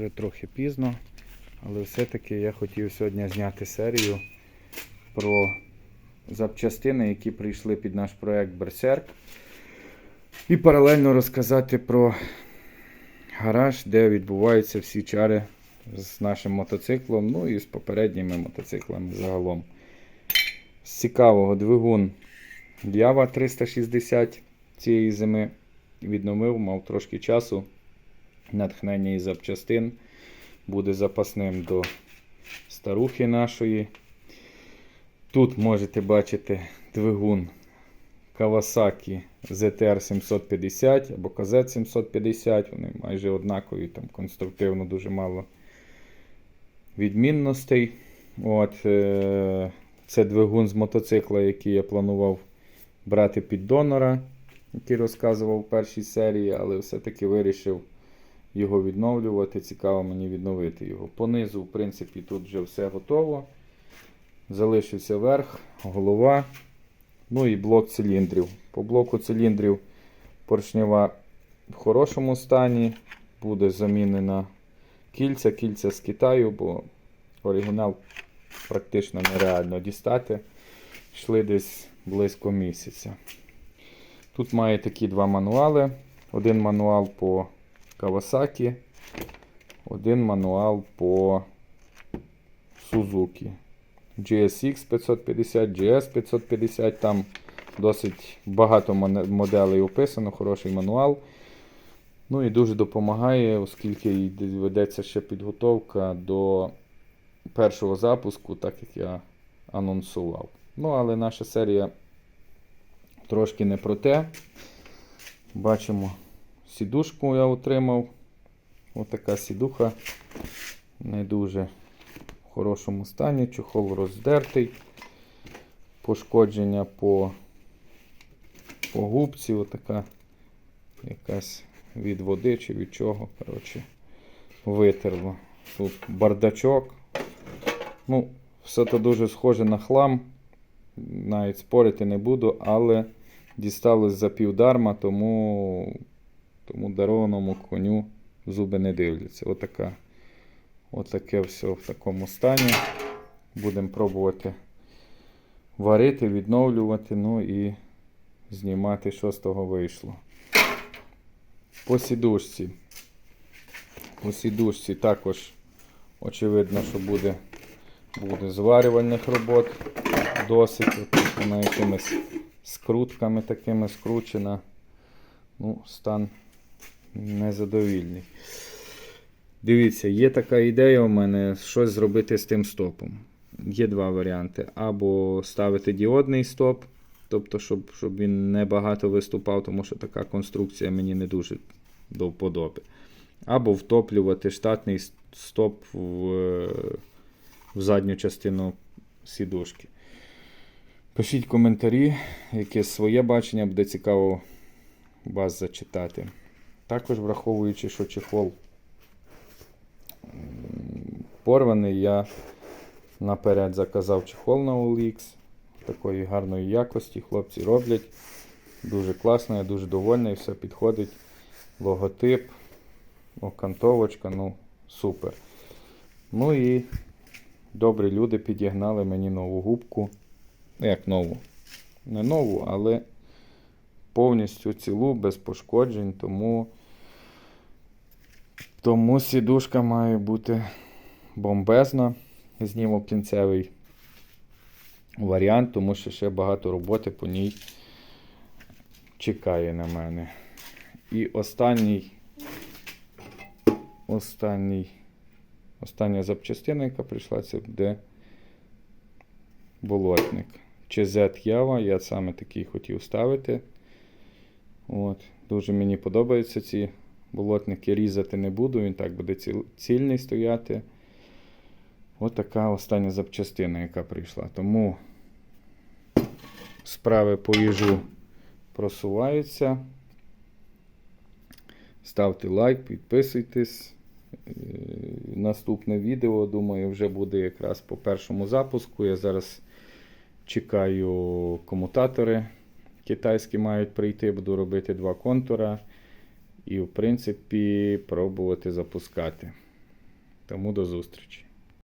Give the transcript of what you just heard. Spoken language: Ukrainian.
Вже трохи пізно, але все-таки я хотів сьогодні зняти серію про запчастини, які прийшли під наш проект Берсерк. І паралельно розказати про гараж, де відбуваються всі чари з нашим мотоциклом, ну і з попередніми мотоциклами загалом. З цікавого двигун Ява 360 цієї зими відновив, мав трошки часу. Натхнення із запчастин буде запасним до старухи нашої. Тут можете бачити двигун Kawasaki ZTR 750 або KZ 750. Вони майже однакові, там конструктивно дуже мало відмінностей. От, е- Це двигун з мотоцикла, який я планував брати під донора, який розказував в першій серії, але все-таки вирішив його відновлювати. Цікаво мені відновити його. Понизу, в принципі, тут вже все готово. Залишився верх, голова. Ну і блок циліндрів. По блоку циліндрів поршнева в хорошому стані. Буде замінена кільця, кільця з Китаю, бо оригінал практично нереально дістати. Йшли десь близько місяця. Тут має такі два мануали. Один мануал по Kawasaki, один мануал по Suzuki. GSX 550, GS 550, там досить багато моделей описано, хороший мануал. Ну і дуже допомагає, оскільки ведеться ще підготовка до першого запуску, так як я анонсував. Ну, але наша серія трошки не про те. Бачимо, сідушку я отримав. Отака сідуха. Не дуже в хорошому стані. Чохол роздертий. Пошкодження по, по губці. Отака якась від води чи від чого. Коротше, витерло. Тут бардачок. Ну, все то дуже схоже на хлам. Навіть спорити не буду, але дісталось за півдарма, тому, тому дарованому коню зуби не дивляться. Отака, отаке все в такому стані. Будемо пробувати варити, відновлювати, ну і знімати, що з того вийшло. По сідушці. По сідушці також очевидно, що буде, буде зварювальних робот досить. Тут вона якимись скрутками такими скручена. Ну, стан незадовільний. Дивіться, є така ідея у мене щось зробити з тим стопом. Є два варіанти. Або ставити діодний стоп, тобто, щоб, щоб він не багато виступав, тому що така конструкція мені не дуже до вподоби. Або втоплювати штатний стоп в, в задню частину сідушки. Пишіть коментарі, яке своє бачення, буде цікаво вас зачитати. Також враховуючи, що чехол порваний, я наперед заказав чехол на OLX такої гарної якості. Хлопці роблять. Дуже класно, я дуже довольний, все підходить. Логотип, окантовочка, ну, супер. Ну і добрі люди підігнали мені нову губку. Ну, як нову. Не нову, але повністю цілу, без пошкоджень, тому, тому сідушка має бути бомбезна. Знімок кінцевий варіант, тому що ще багато роботи по ній чекає на мене. І останній, останній, остання запчастина, яка прийшла, це буде болотник. Чи Z Ява, я саме такий хотів ставити. От. Дуже мені подобаються ці болотники. Різати не буду, він так буде цільний стояти. От така остання запчастина, яка прийшла. Тому справи по їжу просуваються. Ставте лайк, підписуйтесь. Е, Наступне відео, думаю, вже буде якраз по першому запуску. Я зараз чекаю комутатори. Китайські мають прийти, буду робити два контура і, в принципі, пробувати запускати. Тому до зустрічі!